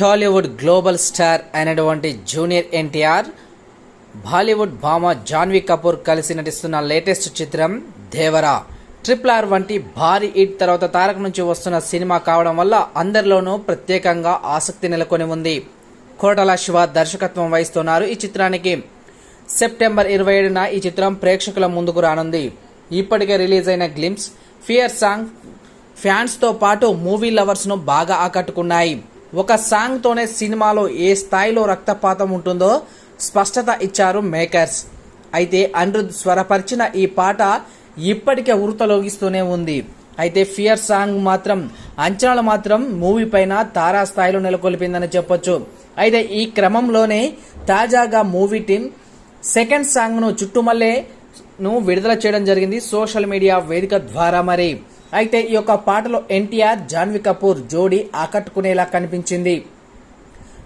Tollywood global star అయినటువంటి junior NTR Bollywood భామ జాన్వీ కపూర్ కలిసి నటిస్తున్న లేటెస్ట్ చిత్రం దేవరా. ట్రిపుల్ ఆర్ వంటి భారీ హిట్ తర్వాత తారక్ నుంచి వస్తున్న సినిమా కావడం వల్ల అందరిలోనూ ప్రత్యేకంగా ఆసక్తి నెలకొని ఉంది. కోటల శివ దర్శకత్వం వహిస్తున్నారు ఈ చిత్రానికి. సెప్టెంబర్ ఇరవై ఏడున ఈ చిత్రం ప్రేక్షకుల ముందుకు రానుంది. ఇప్పటికే రిలీజ్ అయిన గ్లిమ్స్ ఫియర్ సాంగ్ ఫ్యాన్స్తో పాటు మూవీ లవర్స్ను బాగా ఆకట్టుకున్నాయి. ఒక సాంగ్తోనే సినిమాలో ఏ స్థాయిలో రక్తపాతం ఉంటుందో స్పష్టత ఇచ్చారు మేకర్స్. అయితే అనిరుద్ స్వరపరిచిన ఈ పాట ఇప్పటికే ఉరుతలోగిస్తూనే ఉంది. అయితే ఫియర్ సాంగ్ మాత్రం అంచనాలు మాత్రం మూవీ పైన తారా స్థాయిలో నెలకొల్పిందని చెప్పొచ్చు. అయితే ఈ క్రమంలోనే తాజాగా మూవీ టీం సెకండ్ సాంగ్ను చుట్టుమల్లే ను విడుదల చేయడం జరిగింది సోషల్ మీడియా వేదిక ద్వారా మరి. అయితే ఈ యొక్క పాటలో ఎన్టీఆర్ జాన్వీ కపూర్ జోడీ ఆకట్టుకునేలా కనిపించింది.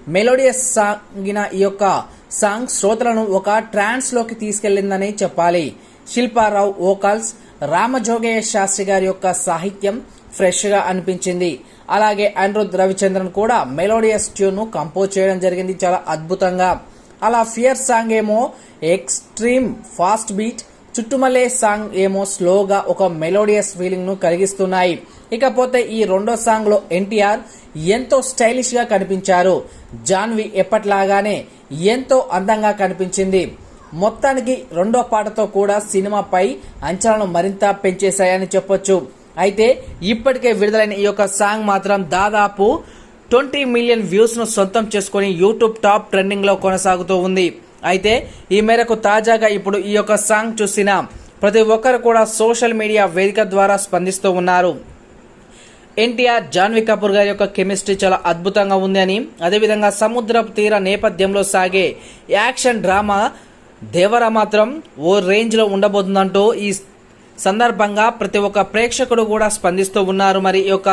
మెలోడియస్ సాగిన ఈ యొక్క సాంగ్ శ్రోతలను ఒక ట్రాన్స్లోకి తీసుకెళ్ళిందని చెప్పాలి. శిల్పారావు ఓకల్స్ రామజోగయ్య శాస్త్రి గారి యొక్క సాహిత్యం ఫ్రెష్గా అనిపించింది. అలాగే అనిరుద్ రవిచంద్రన్ కూడా మెలోడియస్ ట్యూన్ను కంపోజ్ చేయడం జరిగింది చాలా అద్భుతంగా. అలా ఫియర్ సాంగ్ ఏమో extreme fast beat Chuttamalle song ఏమో స్లోగా ఒక మెలోడియస్ ఫీలింగ్ను కలిగిస్తున్నాయి. ఇకపోతే ఈ రెండో సాంగ్లో ఎన్టీఆర్ ఎంతో స్టైలిష్గా కనిపించారు. జాన్వి ఎప్పట్లాగానే ఎంతో అందంగా కనిపించింది. మొత్తానికి రెండో పాటతో కూడా సినిమాపై అంచనాలను మరింత పెంచేశాయని చెప్పొచ్చు. అయితే ఇప్పటికే విడుదలైన ఈ యొక్క సాంగ్ మాత్రం దాదాపు ట్వంటీ మిలియన్ వ్యూస్ను సొంతం చేసుకుని యూట్యూబ్ టాప్ ట్రెండింగ్లో కొనసాగుతూ ఉంది. అయితే ఈ మేరకు తాజాగా ఇప్పుడు ఈ యొక్క సాంగ్ చూసిన ప్రతి ఒక్కరు కూడా సోషల్ మీడియా వేదిక ద్వారా స్పందిస్తూ ఉన్నారు. ఎన్టీఆర్ జాన్వీ కపూర్ గారి యొక్క కెమిస్ట్రీ చాలా అద్భుతంగా ఉంది అని అదేవిధంగా సముద్రపు తీర నేపథ్యంలో సాగే యాక్షన్ డ్రామా దేవర మాత్రం ఓ రేంజ్లో ఉండబోతుందంటూ ఈ సందర్భంగా ప్రతి ఒక్క ప్రేక్షకుడు కూడా స్పందిస్తూ ఉన్నారు. మరి ఈ యొక్క